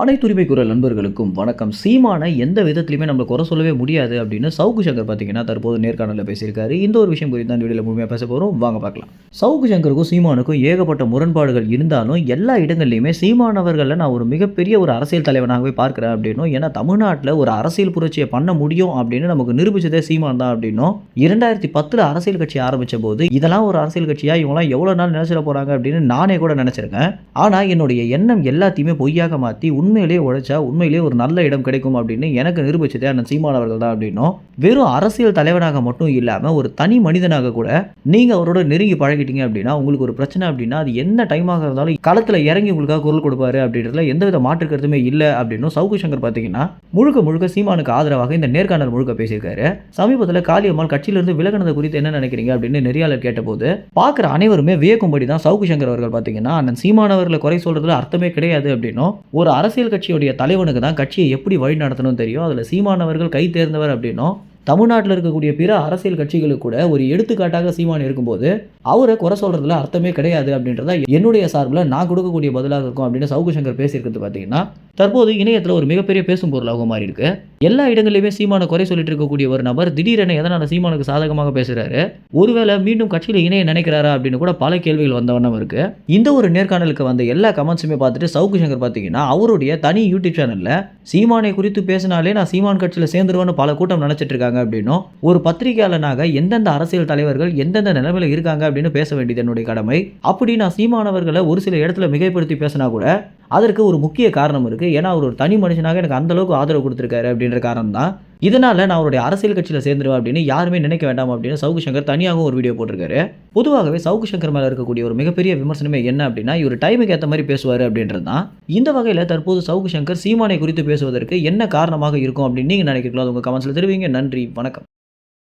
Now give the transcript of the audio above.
அனைத்து உரிமை குரல் நண்பர்களுக்கும் வணக்கம். சீமானை எந்த விதத்திலுமே நம்ம குறை சொல்லவே முடியாது அப்படின்னு சவுக்கு சங்கர் பார்த்தீங்கன்னா தற்போது நேர்காணலில் பேசியிருக்காரு. இந்த ஒரு விஷயம் குறித்து தான் வீடியோவில் முழுமையாக பேச போகிறோம் வாங்க பார்க்கலாம். சவுக்கு சங்கருக்கும் சீமானுக்கும் ஏகப்பட்ட முரண்பாடுகள் இருந்தாலும் எல்லா இடங்கள்லையுமே சீமானவர்களை நான் ஒரு மிகப்பெரிய ஒரு அரசியல் தலைவனாகவே பார்க்குறேன் அப்படின்னும் ஏன்னா தமிழ்நாட்டில் ஒரு அரசியல் புரட்சியை பண்ண முடியும் அப்படின்னு நமக்கு நிரூபிச்சதே சீமான் தான் அப்படின்னும் இரண்டாயிரத்தி பத்தில் அரசியல் கட்சி ஆரம்பித்த போது இதெல்லாம் ஒரு அரசியல் கட்சியாக இவங்களாம் எவ்வளோ நாள் நினைச்சிட போகிறாங்க அப்படின்னு நானே கூட நினச்சிருக்கேன். ஆனால் என்னுடைய எண்ணம் எல்லாத்தையுமே பொய்யாக மாற்றி உண்மையிலேயே உழைச்சா உண்மையிலேயே ஒரு நல்ல இடம் கிடைக்கும் அப்படின்னு எனக்கு நிரூபிச்சதே அண்ணன் சீமான் அவர்கள் தான் அப்படின்னும். வெறும் அரசியல் தலைவனாக மட்டும் இல்லாமல் ஒரு தனி மனிதனாக கூட நீங்கள் அவரோட நெருங்கி பழகிட்டீங்க அப்படின்னா உங்களுக்கு ஒரு பிரச்சனை அப்படின்னா அது என்ன டைமாக இருந்தாலும் களத்தில் இறங்கி உங்களுக்காக குரல் கொடுப்பாரு அப்படின்றதுல எந்தவித மாற்று கருத்துமே இல்லை அப்படின்னும் சவுக்கு சங்கர் பார்த்தீங்கன்னா முழுக்க முழுக்க சீமானுக்கு ஆதரவாக இந்த நேர்காணல் முழுக்க பேசியிருக்காரு. சமீபத்தில் காளியம்மாள் கட்சியிலிருந்து விலகினது குறித்து என்ன நினைக்கிறீங்க அப்படின்னு நெறியாளர் கேட்டபோது பார்க்குற அனைவருமே வியக்கும்படி தான் சவுக்கு சங்கர் அவர்கள் பார்த்தீங்கன்னா அண்ணன் சீமானவர்களை குறை சொல்றதுல அர்த்தமே கிடையாது அப்படின்னும். ஒரு அரசு அரசியல் கட்சியுடைய தலைவனுக்கு தான் கட்சியை எப்படி வழி நடத்தணும் தெரியும்? அதில் சீமானவர்கள் கை தேர்ந்தவர் அப்படின்னும் தமிழ்நாட்டில் இருக்கக்கூடிய பிற அரசியல் கட்சிகளுக்கு கூட ஒரு எடுத்துக்காட்டாக சீமான் இருக்கும்போது அவரை குறை சொல்றதுல அர்த்தமே கிடையாது அப்படின்றத என்னுடைய சார்பில் நான் கொடுக்கக்கூடிய பதிலாக இருக்கும் அப்படின்னு சவுக்கு சங்கர் பேசியிருக்கிறது பார்த்தீங்கன்னா தற்போது இணையத்தில் ஒரு மிகப்பெரிய பேசும் பொருளாக மாறி இருக்கு எல்லா இடங்களிலுமே சீமான குறை சொல்லிட்டு இருக்கக்கூடிய ஒரு நபர் திடீரென எதனால சீமானுக்கு சாதகமாக பேசுறாரு? ஒருவேளை மீண்டும் கட்சியில் இணைய நினைக்கிறாரா அப்படின்னு கூட பல கேள்விகள் வந்த வண்ணம் இருக்கு. இந்த ஒரு நேர்காணலுக்கு வந்த எல்லா கமெண்ட்ஸுமே பார்த்துட்டு சவுக்கு சங்கர் பார்த்தீங்கன்னா அவருடைய தனி யூடியூப் சேனலில் சீமானை குறித்து பேசினாலே நான் சீமான் கட்சியில் சேர்ந்துருவேன்னு பல கூட்டம் நினைச்சிட்டு இருக்காங்க அப்படின்னும் ஒரு பத்திரிகையாளனாக எந்தெந்த அரசியல் தலைவர்கள் எந்தெந்த நிலைமையில் இருக்காங்க அப்படின்னு பேச வேண்டியது என்னுடைய கடமை. அப்படி நான் சீமானவர்களை ஒரு சில இடத்துல மிகைப்படுத்தி பேசினா கூட அதற்கு ஒரு முக்கிய காரணம் இருக்குது ஏன்னா அவர் ஒரு தனி மனுஷனாக எனக்கு அந்த அளவுக்கு ஆதரவு கொடுத்துருக்காரு அப்படின்ற காரணம் தான் இதனால் நான் அவருடைய அரசியல் கட்சியில் சேர்ந்துருவேன் அப்படின்னு யாருமே நினைக்க வேண்டாம் அப்படின்னு சவுக்கு சங்கர் தனியாகவும் ஒரு வீடியோ போட்டிருக்காரு. பொதுவாகவே சவுக்கு சங்கர் மேலே இருக்கக்கூடிய ஒரு மிகப்பெரிய விமர்சனமே என்ன அப்படின்னா இவர் டைமுக்கு ஏற்ற மாதிரி பேசுவார் அப்படின்றது தான் இந்த வகையில் தற்போது சவுக்கு சங்கர் சீமானை குறித்து பேசுவதற்கு என்ன காரணமாக இருக்கும் அப்படின்னு நீங்கள் நினைக்கிறீங்களோ அது உங்கள் கமெண்ட்ஸில் தெரிவிங்க. நன்றி வணக்கம்.